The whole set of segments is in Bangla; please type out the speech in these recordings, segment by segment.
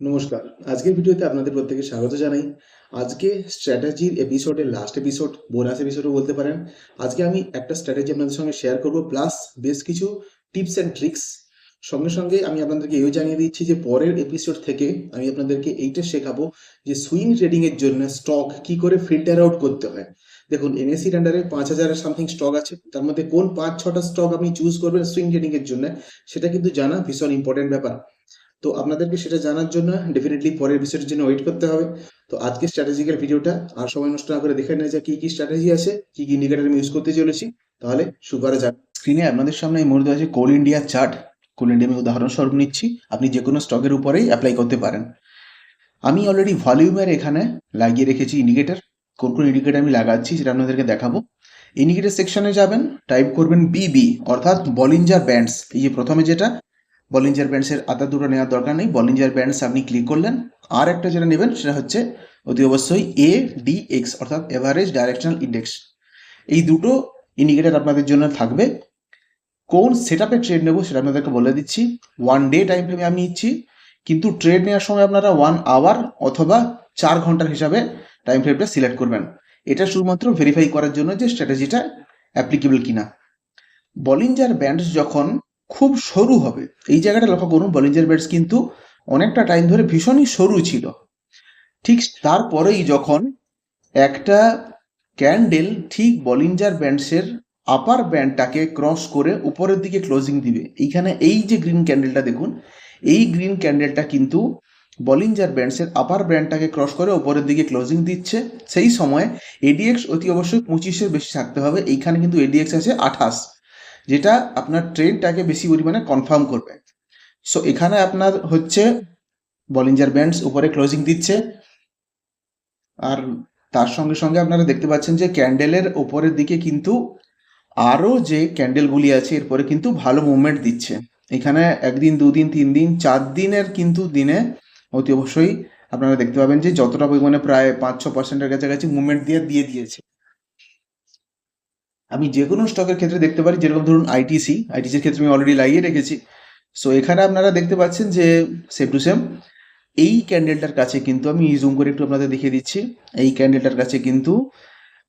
নমস্কার। আজকের ভিডিওতে আপনাদের প্রত্যেকে স্বাগত জানাই। আজকে স্ট্র্যাটেজির এপিসোডের লাস্ট এপিসোড বোনাস এপিসোডও বলতে পারেন। আজকে আমি একটা স্ট্র্যাটেজি আপনাদের সঙ্গে শেয়ার করব প্লাস বেশ কিছু টিপস অ্যান্ড ট্রিক্স সঙ্গে সঙ্গে আমি আপনাদেরকে এও জানিয়ে দিচ্ছি যে পরের এপিসোড থেকে আমি আপনাদেরকে এইটা শেখাবো যে সুইং ট্রেডিং এর জন্য স্টক কি করে ফিল্টার আউট করতে হয়। দেখুন এনএসসির আন্ডারে পাঁচ হাজারের সামথিং স্টক আছে। তার মধ্যে কোন পাঁচ, ছটা স্টক আপনি চুজ করবেন সুইং ট্রেডিং এর জন্য, সেটা কিন্তু জানা ভীষণ ইম্পর্টেন্ট ব্যাপার। তো আপনাদেরকে সেটা জানার জন্য ডেফিনেটলি পরের এপিসোডের জন্য ওয়েট করতে হবে। তো আজকে স্ট্র্যাটেজিক্যাল ভিডিওটা আর সময় নষ্ট না করে দেখে নেওয়া যাক কি কি স্ট্র্যাটেজি আছে, কি কি ইন্ডিকেটার আমি ইউজ করতে চলেছি। তাহলে শুরু করা যাক স্ক্রিনে আপনাদের সামনে এই মুহূর্তে আছে Coal India chart Coal India আমি উদাহরণস্বরূপ নিচ্ছি। আপনি যে কোনো স্টকের উপরেই অ্যাপ্লাই করতে পারেন। আমি অলরেডি ভলিউমের এখানে লাগিয়ে রেখেছি ইন্ডিকেটার কোন কোন ইন্ডিকেটার আমি লাগাচ্ছি সেটা আপনাদেরকে দেখাবো। ইন্ডিকেটার সেকশনে যাবেন টাইপ করবেন বিবি অর্থাৎ বলিঞ্জার ব্যান্ডস এই যে প্রথমে যেটা বলিঞ্জার ব্যান্ডসের আদা দুটো নেওয়ার দরকার নেই। বলিঞ্জার ব্যান্ডস আপনি ক্লিক করলেন। আর একটা যেটা নেবেন, সেটা হচ্ছে অতি অবশ্যই এ ডি এক্স অর্থাৎ এভারেজ ডাইরেকশনাল ইন্ডেক্স এই দুটো ইন্ডিকেটার আপনাদের জন্য থাকবে। কোন সেট আপে ট্রেড নেব সেটা আপনাদেরকে বলে দিচ্ছি। ওয়ান ডে টাইম ফ্রেমে আমি নিচ্ছি। কিন্তু ট্রেড নেওয়ার সময় আপনারা ওয়ান আওয়ার অথবা চার ঘণ্টার হিসাবে টাইম ফ্রেমটা সিলেক্ট করবেন। এটা শুধুমাত্র ভেরিফাই করার জন্য যে স্ট্র্যাটেজিটা অ্যাপ্লিকেবল কিনা। বলিঞ্জার ব্যান্ডস যখন খুব সরু হবে। এই জায়গাটা লক্ষ্য করুন বলিঞ্জার ব্যাটস কিন্তু অনেকটা টাইম ধরে ভীষণই সরু ছিল। ঠিক তারপরেই যখন একটা ক্যান্ডেল ঠিক বলিঞ্জার ব্যান্ডসের আপার ব্যান্ডটাকে ক্রস করে উপরের দিকে ক্লোজিং দিবে। এইখানে এই যে গ্রিন ক্যান্ডেলটা দেখুন, এই গ্রিন ক্যান্ডেলটা কিন্তু বলিঞ্জার ব্যান্ডসের আপার ব্যান্ডটাকে ক্রস করে উপরের দিকে ক্লোজিং দিচ্ছে। সেই সময় এডিএক্স অতি অবশ্যই পঁচিশের বেশি থাকতে হবে। এইখানে কিন্তু এডিএক্স আছে আঠাশ। যেটা আপনার ট্রেনটাকে বেশি পরিমাণে কনফার্ম করবে। সো এখানে আপনার হচ্ছে বলিঞ্জার ব্যান্ডস উপরে ক্লোজিং দিচ্ছে। আর তার সঙ্গে সঙ্গে আপনারা দেখতে পাচ্ছেন যে ক্যান্ডেলের উপরের দিকে কিন্তু আরও যে ক্যান্ডেলগুলি আছে এরপরে কিন্তু ভালো মুভমেন্ট দিচ্ছে। এখানে একদিন, দুদিন তিন দিন চার দিনের কিন্তু দিনে অতি অবশ্যই আপনারা দেখতে পাবেন যে যতটা পরিমাণে প্রায় পাঁচ ছ পার্সেন্টের কাছাকাছি মুভমেন্ট দিয়ে দিয়ে দিয়েছে। আমি যে কোনো স্টকের ক্ষেত্রে দেখতে পারি, যেরকম ধরুন আইটিসি আইটিসির ক্ষেত্রে আমি অলরেডি লাগিয়ে রেখেছি। সো এখানে আপনারা দেখতে পাচ্ছেন যে সেম টু সেম এই ক্যান্ডেলটার কাছে কিন্তু আমি জুম করে একটু আপনাদের দেখিয়ে দিচ্ছি। এই ক্যান্ডেলটার কাছে কিন্তু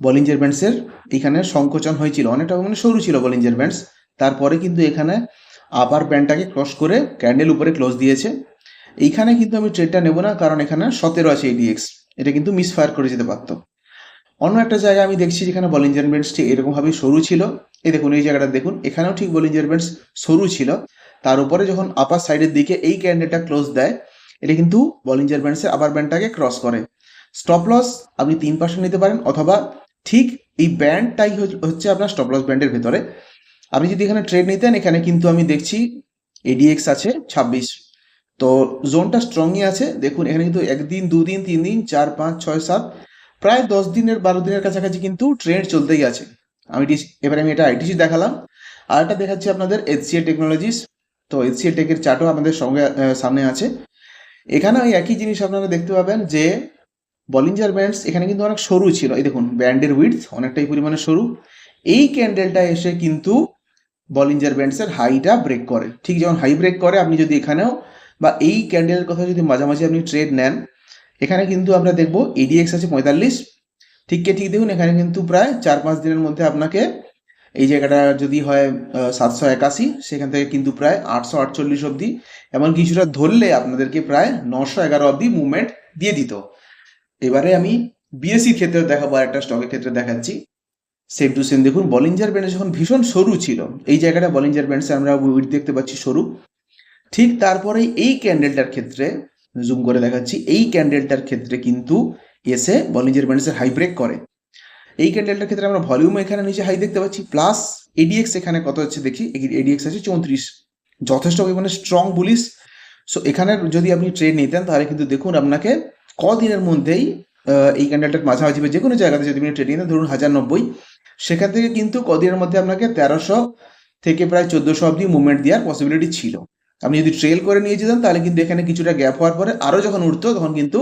বলিঞ্জার ব্যান্ডসের এখানে সংকোচন হয়েছিল, অনেকটা মানে সরু ছিল বলিঞ্জার ব্যান্ডস তারপরে কিন্তু এখানে আবার ব্যান্ডটাকে ক্রস করে ক্যান্ডেল উপরে ক্লোজ দিয়েছে। এইখানে কিন্তু আমি ট্রেডটা নেব না, কারণ এখানে সতেরো আছে এডিএক্স এটা কিন্তু মিসফায়ার করে যেতে পারতো। অন্য একটা জায়গায় আমি দেখছি যেখানে বলিঞ্জার ব্যান্ডস ঠিক এরকমভাবেই সরু ছিল। এই দেখুন, এই জায়গাটা দেখুন, এখানেও ঠিক বলিঞ্জার ব্যান্ডস সরু ছিল। তার উপরে যখন আপার সাইডের দিকে এই ক্যান্ডেলটা ক্লোজ দেয়, এটা কিন্তু বলিঞ্জার ব্যান্ডসের আপার ব্যান্ডটাকে ক্রস করে। স্টপ লস আপনি তিন পার্সেন্ট নিতে পারেন, অথবা ঠিক এই ব্যান্ডটাই হচ্ছে আপনার স্টপ লস ব্যান্ডের ভেতরে। আপনি যদি এখানে ট্রেড নিতেন, এখানে কিন্তু আমি দেখছি এডিএক্স আছে ছাব্বিশ। তো জোনটা স্ট্রংই আছে। দেখুন, এখানে কিন্তু একদিন, দুদিন তিন দিন চার, পাঁচ, ছয়, সাত প্রায় দশ দিনের, বারো দিনের কাছাকাছি কিন্তু ট্রেন্ড চলতেই আছে। আমি এবার আমি এটা আইটিসি দেখালাম। আর একটা দেখাচ্ছি আপনাদের এইচসিএ টেকনোলজিস তো এইচসিএ টেকের চার্টও আমাদের সঙ্গে সামনে আছে। এখানে ওই একই জিনিস আপনারা দেখতে পাবেন যে বলিঞ্জার ব্যান্ডস এখানে কিন্তু অনেক সরু ছিল। এই দেখুন ব্যান্ডের উইথ অনেকটাই পরিমাণে সরু। এই ক্যান্ডেলটা এসে কিন্তু বলিঞ্জার ব্যান্ডসের হাইটা ব্রেক করে। ঠিক যেমন হাই ব্রেক করে, আপনি যদি এখানেও বা এই ক্যান্ডেলের কথা যদি মাঝামাঝি আপনি ট্রেড নেন এখানে কিন্তু আমরা দেখব এডিএক্স আছে পঁয়তাল্লিশ। ঠিককে ঠিক দেখুন, এখানে কিন্তু প্রায় চার পাঁচ দিনের মধ্যে আপনাকে এই জায়গাটা যদি হয় সাতশো একাশি, সেখান থেকে কিন্তু প্রায় আটশো আটচল্লিশ অবধি এমন কিছুটা ধরলে আপনাদেরকে প্রায় নশো এগারো অবধি মুভমেন্ট দিয়ে দিত। এবারে আমি বিএসসির ক্ষেত্রে দেখাবো একটা স্টকের ক্ষেত্রে দেখাচ্ছি। সেম টু সেম দেখুন বলিঞ্জার ব্যান্ড যখন ভীষণ সরু ছিল, এই জায়গাটা বলিঞ্জার ব্যান্ডসে আমরা উইট দেখতে পাচ্ছি সরু। ঠিক তারপরে এই ক্যান্ডেলটার ক্ষেত্রে জুম করে দেখাচ্ছি। এই ক্যান্ডেলটার ক্ষেত্রে কিন্তু এসে বলিঞ্জার ব্যান্ডসের হাই ব্রেক করে। এই ক্যান্ডেলটার ক্ষেত্রে আমরা ভলিউম এখানে নিচে হাই দেখতে পাচ্ছি প্লাস এডিএক্স এখানে কত হচ্ছে দেখি এডিএক্স আছে চৌত্রিশ। যথেষ্ট পরিমাণে স্ট্রং বুলিশ সো এখানে যদি আপনি ট্রেড নিতেন, তাহলে কিন্তু দেখুন আপনাকে কদিনের মধ্যেই এই ক্যান্ডেলটার মাঝামাঝি যে কোনো জায়গাতে যদি আপনি ট্রেড নিতেন, ধরুন হাজার নব্বই। সেখান থেকে কিন্তু কদিনের মধ্যে আপনাকে তেরোশো থেকে প্রায় চোদ্দোশো অব্দি মুভমেন্ট দেওয়ার পসিবিলিটি ছিল। আপনি যদি ট্রেল করে নিয়ে যেতেন, তাহলে কিন্তু এখানে কিছুটা গ্যাপ হওয়ার পরে আরও যখন উঠতো, তখন কিন্তু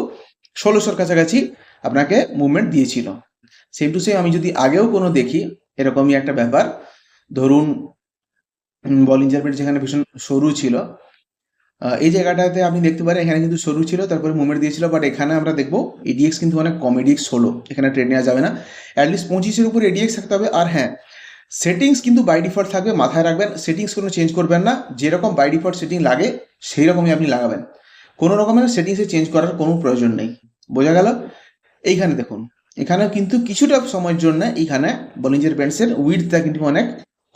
ষোলোশোর কাছাকাছি আপনাকে মুভমেন্ট দিয়েছিল। সেম টু সেম আমি যদি আগেও কোনো দেখি, এরকমই একটা ব্যাপার। ধরুন বলিঞ্জার পেট যেখানে ভীষণ সরু ছিল এই জায়গাটাতে আপনি দেখতে পারেন, এখানে কিন্তু সরু ছিল, তারপরে মুভমেন্ট দিয়েছিল বাট এখানে আমরা দেখব এডিএক্স কিন্তু অনেক কম এডিএক্স হলো এখানে ট্রেড নেওয়া যাবে না। অ্যাটলিস্ট পঁচিশের উপর এডিএক্স থাকতে হবে, আর হ্যাঁ সেটিংস কিন্তু বাই ডিফল্ট থাকবে, মাথায় রাখবেন সেটিংস কোনো চেঞ্জ করবেন না, যেরকম বাই ডিফল্ট সেটিং লাগে, সেই রকমই আপনি লাগাবেন। কোনো রকমের সেটিংসে চেঞ্জ করার কোনো প্রয়োজন নেই। বোঝা গেল? এইখানে দেখুন এখানেও কিন্তু কিছুটা সময়ের জন্য এইখানে বলিঞ্জের ব্যান্ডসের উইডটা কিন্তু অনেক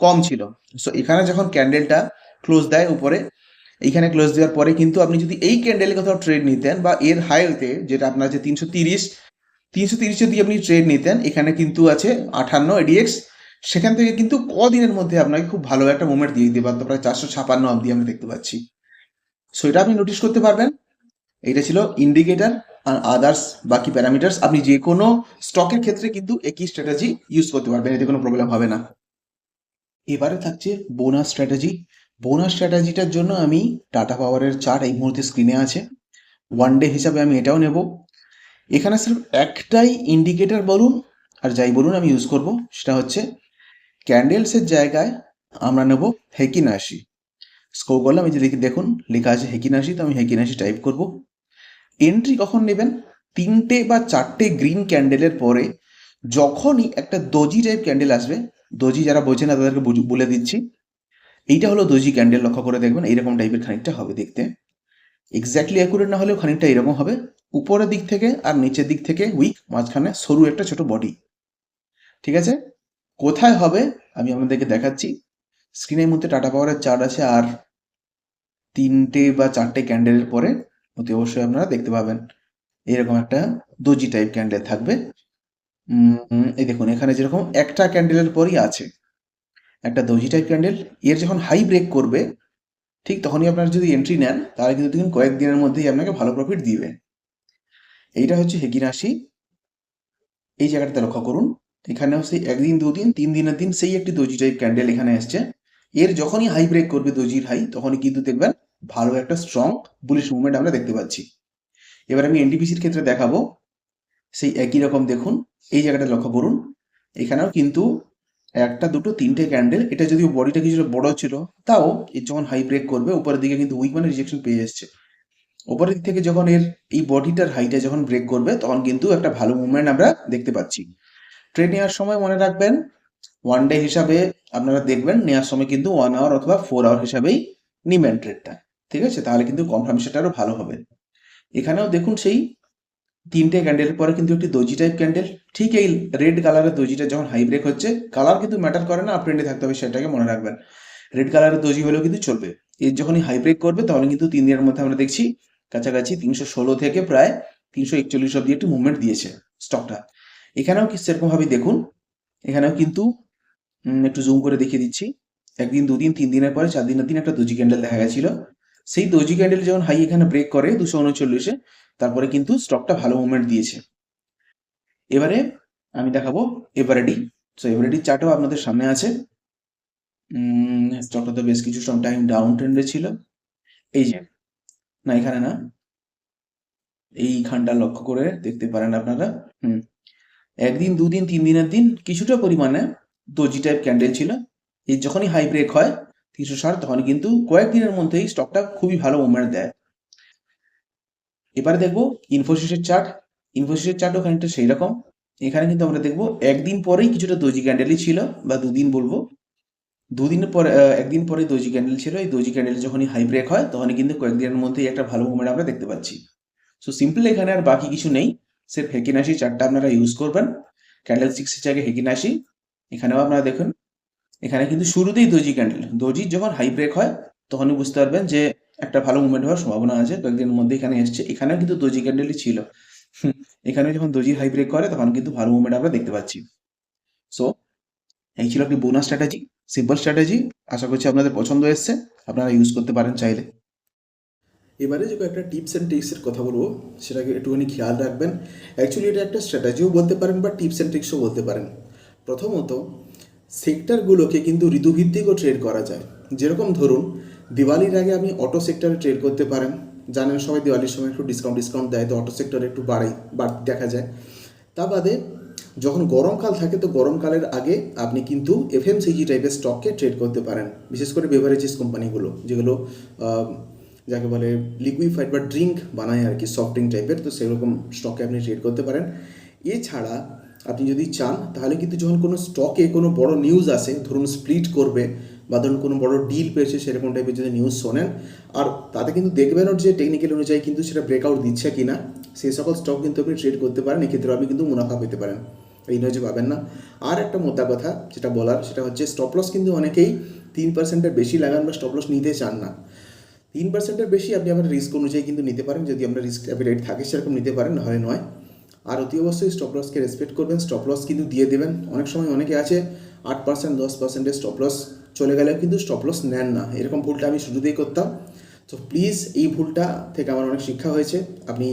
কম ছিল। সো এখানে যখন ক্যান্ডেলটা ক্লোজ দেয় উপরে, এইখানে ক্লোজ দেওয়ার পরে কিন্তু আপনি যদি এই ক্যান্ডেলে কোথাও ট্রেড নিতেন বা এর হাইতে যেটা আপনার যে তিনশো তিরিশ তিনশো তিরিশ যদি আপনি ট্রেড নিতেন, এখানে কিন্তু আছে আঠান্ন এডিএক্স সেখান থেকে কিন্তু কদিনের মধ্যে আপনাকে খুব ভালো একটা মুভমেন্ট দিয়ে দিতে পারতো। প্রায় চারশো ছাপান্ন অব্দি আমরা দেখতে পাচ্ছি। সো এটা আপনি নোটিস করতে পারবেন। এটা ছিল ইন্ডিকেটার আর আদার্স বাকি প্যারামিটার্স আপনি যে কোনো স্টকের ক্ষেত্রে কিন্তু একই স্ট্র্যাটেজি ইউজ করতে পারবেন, এতে কোনো প্রবলেম হবে না। এবারে থাকছে বোনাস স্ট্র্যাটেজি বোনাস স্ট্র্যাটেজিটার জন্য আমি টাটা পাওয়ারের চার্ট এই মুহূর্তে স্ক্রিনে আছে। ওয়ান ডে হিসাবে আমি এটাও নেব। এখানে সির্ফ একটাই ইন্ডিকেটার বলুন, আর যাই বলুন আমি ইউজ করব, সেটা হচ্ছে ক্যান্ডেলসের জায়গায় আমরা নেব হেকিনাশি। স্কোর করলাম, এই যে দেখি, দেখুন, লেখা আছে হেকিনাশি, তো আমি হেকিনাশি টাইপ করব। এন্ট্রি কখন নেবেন? তিনটে বা চারটে গ্রিন ক্যান্ডেলের পরে যখনই একটা দজি টাইপ ক্যান্ডেল আসবে দজি যারা বোঝে না, তাদেরকে বলে দিচ্ছি। এইটা হলো দজি ক্যান্ডেল লক্ষ্য করে দেখবেন, এইরকম টাইপের খানিকটা হবে দেখতে। এক্স্যাক্টলি অ্যাকুরেট না হলেও খানিকটা এরকম হবে। উপরের দিক থেকে আর নিচের দিক থেকে উইক মাঝখানে সরু একটা ছোট বডি ঠিক আছে? কোথায় হবে, আমি আপনাদেরকে দেখাচ্ছি। স্ক্রিনের মধ্যে টাটা পাওয়ারের চার্ট আছে আর তিনটে বা চারটে ক্যান্ডেলের পরে অতি অবশ্যই আপনারা দেখতে পাবেন। এরকম একটা দজি টাইপ ক্যান্ডেল থাকবে। এই দেখুন, এখানে যেরকম একটা ক্যান্ডেলের পরই আছে। একটা দজি টাইপ ক্যান্ডেল এর যখন হাই ব্রেক করবে, ঠিক তখনই আপনারা যদি এন্ট্রি নেন, তাহলে কিন্তু দেখুন কয়েকদিনের মধ্যেই আপনাকে ভালো প্রফিট দিবে। এইটা হচ্ছে হেকি রাশি এই জায়গাটাতে লক্ষ্য করুন। এখানেও সেই একদিন, দুদিন, তিন দিনের দিন সেই একটি দজি টাইপ ক্যান্ডেল এখানে এসছে। এর যখনই হাই ব্রেক করবে দর্জির হাই তখনই কিন্তু দেখবেন ভালো একটা স্ট্রং বুলিশ মুভমেন্ট আমরা দেখতে পাচ্ছি। এবার আমি এনটিপিসির ক্ষেত্রে দেখাবো। সেই একই রকম দেখুন, এই জায়গাটা লক্ষ্য করুন। এখানেও কিন্তু একটা, দুটো, তিনটে ক্যান্ডেল এটা যদিও বডিটা কিছুটা বড় ছিল, তাও এর যখন হাই ব্রেক করবে, উপরের দিকে কিন্তু উইক মানে রিজেকশন পেয়ে এসছে উপরের দিক থেকে যখন এর এই বডিটার হাইটা যখন ব্রেক করবে, তখন কিন্তু একটা ভালো মুভমেন্ট আমরা দেখতে পাচ্ছি। ট্রেড নেওয়ার সময় মনে রাখবেন ওয়ান ডে হিসাবে আপনারা দেখবেন নেওয়ার সময় কিন্তু ওয়ান আওয়ার অথবা ফোর আওয়ার হিসাবেই নিবেন ট্রেডটা ঠিক আছে? তাহলে কিন্তু কনফার্মেশনটা আরও ভালো হবে। এখানেও দেখুন সেই তিনটে ক্যান্ডেলের পরে কিন্তু একটি দজি টাইপ ক্যান্ডেল ঠিক এই রেড কালারের দজিটা যখন হাই ব্রেক হচ্ছে কালার কিন্তু ম্যাটার করে না আপট্রেন্ডে থাকতে হবে সেটাকে মনে রাখবেন। রেড কালারের দজি হলেও কিন্তু চলবে। এর যখনই হাই ব্রেক করবে তখন কিন্তু তিন দিনের মধ্যে আমরা দেখছি, কাছাকাছি তিনশো ষোলো থেকে প্রায় তিনশো একচল্লিশ অব্দি একটি মুভমেন্ট দিয়েছে স্টকটা এখানেও কি সেরকম ভাবে দেখুন, এখানেও কিন্তু একটু জুম করে দেখিয়ে দিচ্ছি। একদিন, দুদিন, তিন দিনের পরে, চার দিনের দিন একটা দজি ক্যান্ডেল দেখা গেছিল। সেই দজি ক্যান্ডেল যখন হাই এখানে ব্রেক করে দুশো উনচল্লিশে, তারপরে কিন্তু স্টকটা ভালো মুভমেন্ট দিয়েছে। এবারে আমি দেখাবো এভারেডি সো এভারেডি চার্টও আপনাদের সামনে আছে। স্টকটা তো বেশ কিছু টাইম ডাউন ট্রেন্ডে ছিল। এই যে, না, এখানে না, এইখানটা লক্ষ্য করে দেখতে পারেন আপনারা। হুম। একদিন, দুদিন তিন দিনের দিন কিছুটা পরিমাণে দর্জি টাইপ ক্যান্ডেল ছিল। এই যখনই হাই ব্রেক হয়, তিনশো ষাট তখন কিন্তু কয়েকদিনের মধ্যেই স্টকটা খুবই ভালো মুভমেন্ট দেয়। এবারে দেখব ইনফোসিসের চার্ট ইনফোসিসের চার্টও খানিকটা সেই রকম। এখানে কিন্তু আমরা দেখব একদিন পরেই কিছুটা দর্জি ক্যান্ডেলই ছিল, বা দুদিন বলব। দুদিন পরে একদিন পরে দর্জি ক্যান্ডেল ছিল। এই দর্জি ক্যান্ডেল যখনই হাই ব্রেক হয়, তখনই কিন্তু কয়েকদিনের মধ্যেই একটা ভালো মুভমেন্ট আমরা দেখতে পাচ্ছি। সো সিম্পল এখানে আর বাকি কিছু নেই। সির্ফ হেকিনাশি চারটা আপনারা ইউজ করবেন। ক্যান্ডেল সিক্সের জায়গায় হেকিনাশি এখানেও আপনারা দেখুন। এখানে কিন্তু শুরুতেই দর্জি ক্যান্ডেল দর্জির যখন হাই ব্রেক হয়, তখনই বুঝতে পারবেন যে একটা ভালো মুভমেন্ট হওয়ার সম্ভাবনা আছে। কয়েকদিনের মধ্যে এখানে এসছে। এখানেও কিন্তু দর্জি ক্যান্ডেলই ছিল। এখানে যখন দর্জির হাই ব্রেক করে, তখন কিন্তু ভালো মুভমেন্ট আমরা দেখতে পাচ্ছি। সো এই ছিল একটি বোনাস স্ট্র্যাটেজি সিম্পল স্ট্র্যাটেজি আশা করছি আপনাদের পছন্দ এসছে আপনারা ইউজ করতে পারেন চাইলে। এবারে যে কয়েকটা টিপস অ্যান্ড ট্রিক্সের কথা বলব, সেটাকে একটুখানি খেয়াল রাখবেন। অ্যাকচুয়ালি এটা একটা স্ট্র্যাটেজিও বলতে পারেন বা টিপস অ্যান্ড ট্রিক্সও বলতে পারেন। প্রথমত সেক্টরগুলোকে কিন্তু ঋতুভিত্তিকও ট্রেড করা যায়। যেরকম ধরুন, দিওয়ালির আগে আপনি অটো সেক্টরে ট্রেড করতে পারেন। জানেন সবাই দিওয়ালির সময় একটু ডিসকাউন্ট ডিসকাউন্ট দেয়, তো অটো সেক্টরে একটু বাড়াই বাড়তি দেখা যায়। তা বাদে, যখন গরমকাল থাকে, তো গরমকালের আগে আপনি কিন্তু এফএমসিজি টাইপের স্টককে ট্রেড করতে পারেন। বিশেষ করে বেভারেজেস কোম্পানিগুলো যেগুলো যাকে বলে লিকুইফাইড বা ড্রিঙ্ক বানায় আর কি সফট ড্রিঙ্ক টাইপের তো সেরকম স্টকে আপনি ট্রেড করতে পারেন। এছাড়া আপনি যদি চান, তাহলে কিন্তু যখন কোনো স্টকে কোনো বড় নিউজ আসে, ধরুন স্প্লিট করবে বা ধরুন কোনো বড় ডিল পেয়েছে, সেরকম টাইপের যদি নিউজ শোনেন, আর তাতে কিন্তু দেখবেনও যে টেকনিক্যাল অনুযায়ী কিন্তু সেটা ব্রেকআউট দিচ্ছে কি না সেই সকল স্টক কিন্তু আপনি ট্রেড করতে পারেন এক্ষেত্রে আপনি কিন্তু মুনাফা পেতে পারেন। এই যে পাবেন না। আর একটা মোদ্দা কথা যেটা বলার, সেটা হচ্ছে স্টপ লস কিন্তু অনেকেই তিন পার্সেন্টের বেশি লাগান বা স্টপ লস নিতে চান না। তিন পার্সেন্টের বেশি আপনি আপনার রিস্ক অনুযায়ী কিন্তু নিতে পারেন। যদি আপনার রিস্ক অ্যাপিটাইট থাকে সেরকম নিতে পারেন, নাহলে নয়। আর অতি অবশ্যই স্টপ লসকে রেসপেক্ট করবেন। স্টপ লস কিন্তু দিয়ে দেবেন। অনেক সময় অনেকে আছে, আট পার্সেন্ট দশ পার্সেন্টের স্টপ লস চলে গেলেও কিন্তু স্টপ লস নেন না। এরকম ভুলটা আমি শুরুতেই করতাম। তো প্লিজ এই ভুলটা থেকে আমার অনেক শিক্ষা হয়েছে। আপনি,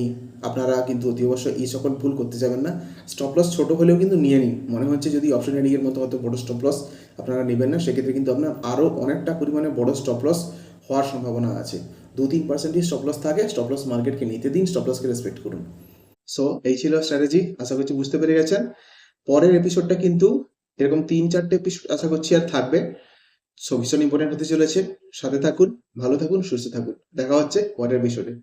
আপনারা কিন্তু অতি অবশ্যই এই সকল ভুল করতে যাবেন না। স্টপ লস ছোটো হলেও কিন্তু নিয়ে নিন। মনে হচ্ছে যদি অপশন ট্রেডিংয়ের মতো অত বড় স্টপ লস আপনারা নেবেন না, সেক্ষেত্রে কিন্তু আপনার আরও অনেকটা পরিমাণে বড় স্টপ লস হওয়ার সম্ভাবনা আছে। দু তিন পার্সেন্টই স্টপ লস থাকে স্টপ লস মার্কেটকে নিতে দিন স্টপ লসকে রেসপেক্ট করুন। সো এই ছিল স্ট্র্যাটেজি আশা করছি বুঝতে পেরে গেছেন। পরের এপিসোডটা কিন্তু এরকম তিন চারটে এপিসোড আশা করছি আর থাকবে। সো ভীষণ ইম্পর্টেন্ট হতে চলেছে। সাথে থাকুন, ভালো থাকুন, সুস্থ থাকুন। দেখা হচ্ছে পরের এপিসোডে